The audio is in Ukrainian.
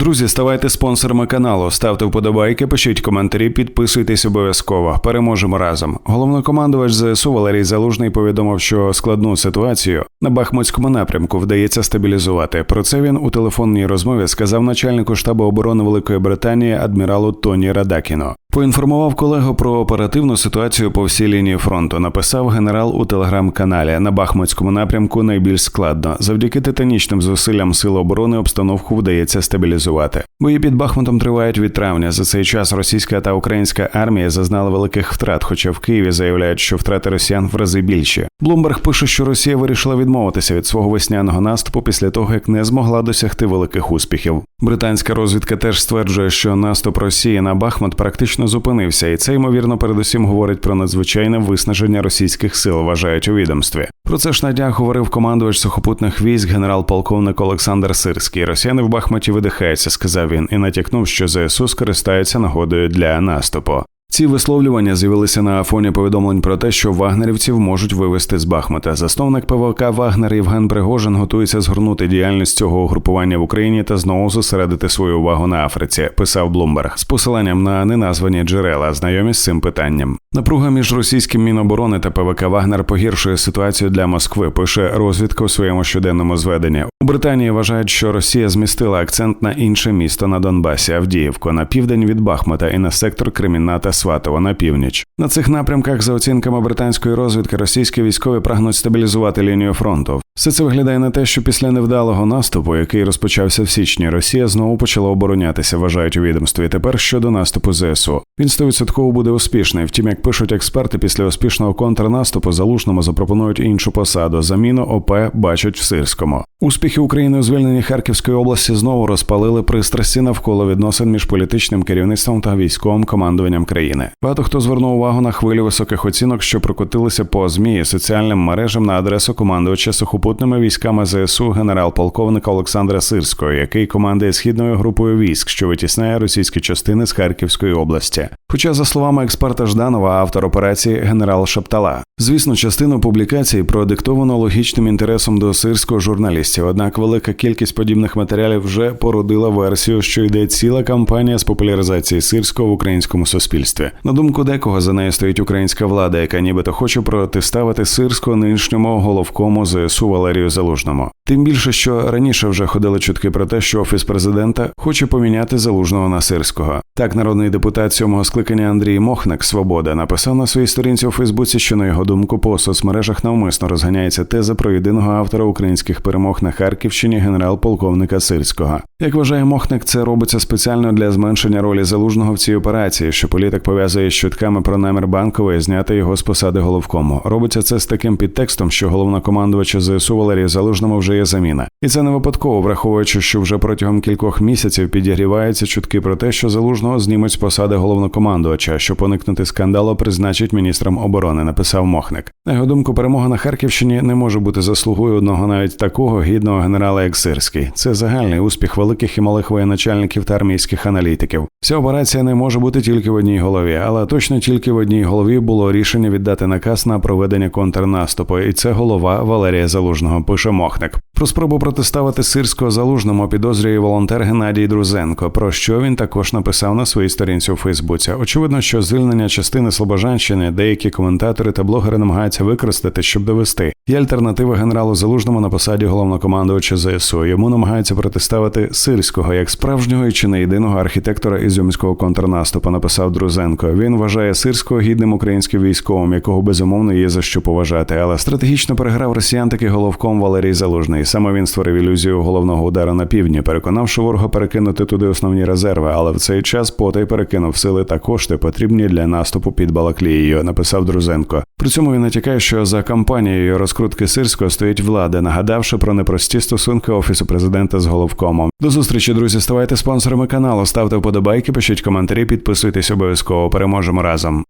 Друзі, ставайте спонсорами каналу, ставте вподобайки, пишіть коментарі, підписуйтесь обов'язково. Переможемо разом. Головнокомандувач ЗСУ Валерій Залужний повідомив, що складну ситуацію на Бахмутському напрямку вдається стабілізувати. Про це він у телефонній розмові сказав начальнику штабу оборони Великої Британії адміралу Тоні Радакіно. Поінформував колегу про оперативну ситуацію по всій лінії фронту. Написав генерал у телеграм-каналі на Бахмутському напрямку найбільш складно. Завдяки титанічним зусиллям сил оборони обстановку вдається стабілізувати. Бої під Бахмутом тривають від травня. За цей час російська та українська армія зазнали великих втрат, хоча в Києві заявляють, що втрати росіян в рази більші. Блумберг пише, що Росія вирішила відмовитися від свого весняного наступу після того, як не змогла досягти великих успіхів. Британська розвідка теж стверджує, що наступ Росії на Бахмут практично зупинився, і це ймовірно передусім говорить про надзвичайне виснаження російських сил, вважають у відомстві. Про це ж на днях говорив командувач сухопутних військ генерал-полковник Олександр Сирський. Росіяни в Бахмуті видихаються, сказав він, і натякнув, що ЗСУ скористаються нагодою для наступу. Ці висловлювання з'явилися на фоні повідомлень про те, що вагнерівців можуть вивести з Бахмута. Засновник ПВК Вагнер Євген Пригожин готується згорнути діяльність цього угрупування в Україні та знову зосередити свою увагу на Африці. Писав Блумберг з посиланням на неназвані джерела, знайомі з цим питанням. Напруга між російським міноборони та ПВК Вагнер погіршує ситуацію для Москви. Пише розвідка у своєму щоденному зведенні. У Британії вважають, що Росія змістила акцент на інше місто на Донбасі, Авдіївку, на південь від Бахмута і на сектор Кремінна та Сватово на північ. На цих напрямках, за оцінками британської розвідки, російські військові прагнуть стабілізувати лінію фронту. Все це виглядає на те, що після невдалого наступу, який розпочався в січні, Росія знову почала оборонятися, вважають у відомстві. Тепер щодо наступу ЗСУ. Він стовідсотково буде успішний. Втім, як пишуть експерти, після успішного контрнаступу залужному запропонують іншу посаду. Заміну ОП бачать в Сирському. Успіхи України у звільненні Харківської області знову розпалили пристрасті навколо відносин між політичним керівництвом та військовим командуванням країни. Багато хто звернув увагу на хвилю високих оцінок, що прокотилися по змі соціальним мережам на адресу командувача сухопутними військами ЗСУ генерал-полковника Олександра Сирського, який командує східною групою військ, що витісняє російські частини з Харківської області. Хоча, за словами експерта Жданова, автор операції генерал Шаптала, звісно, частину публікацій продиктовано логічним інтересом до сирського журналістів. Однак велика кількість подібних матеріалів вже породила версію, що йде ціла кампанія з популяризації сирського в українському суспільстві. На думку декого за нею стоїть українська влада, яка нібито хоче протиставити сирського нинішньому головкому ЗСУ Валерію Залужному. Тим більше, що раніше вже ходили чутки про те, що офіс президента хоче поміняти залужного на сирського. Так, народний депутат сьомого скликання Андрій Мохник Свобода написав на своїй сторінці у Фейсбуці, що на його думку по соцмережах навмисно розганяється теза про єдиного автора українських перемог на Харківщині генерал-полковника Сирського. Як вважає Мохник, це робиться спеціально для зменшення ролі залужного в цій операції, що політик пов'язує з чутками про намір банкової зняти його з посади головкому. Робиться це з таким підтекстом, що головнокомандувача ЗСУ Валерію Залужному вже є заміна, і це не випадково, враховуючи, що вже протягом кількох місяців підігріваються чутки про те, що залужного знімуть з посади головнокомандувача, щоб уникнути скандалу, призначить міністром оборони. Написав Мохник. На його думку, перемога на Харківщині не може бути заслугою одного навіть такого гідного генерала, як Сирський. Це загальний успіх великих і малих воєначальників та армійських аналітиків. Ця операція не може бути тільки в одній голові, але точно тільки в одній голові було рішення віддати наказ на проведення контрнаступу, і це голова Валерія Залужного. Пише Мохник. Про спробу протиставити сирського залужному підозрює волонтер Геннадій Друзенко, про що він також написав на своїй сторінці у Фейсбуці. Очевидно, що звільнення частини Слобожанщини деякі коментатори та блогери намагаються використати, щоб довести. Є альтернатива генералу Залужному на посаді головнокомандувача ЗСУ. Йому намагаються протиставити сирського як справжнього і чи не єдиного архітектора ізюмського контрнаступу. Написав Друзенко. Він вважає сирського гідним українським військовим, якого безумовно є за що поважати, але стратегічно переграв росіян таки головком Валерій Залужний. Саме він створив ілюзію головного удару на півдні, переконавши ворога перекинути туди основні резерви, але в цей час потай перекинув сили та кошти, потрібні для наступу під Балаклією. Написав Друзенко. При цьому він натякає, що за кампанією розкрутки сирського стоїть влада, нагадавши про непрості стосунки офісу президента з головкомом. До зустрічі, друзі. Ставайте спонсорами каналу, ставте вподобайки, пишіть коментарі, підписуйтесь обов'язково. Переможемо разом.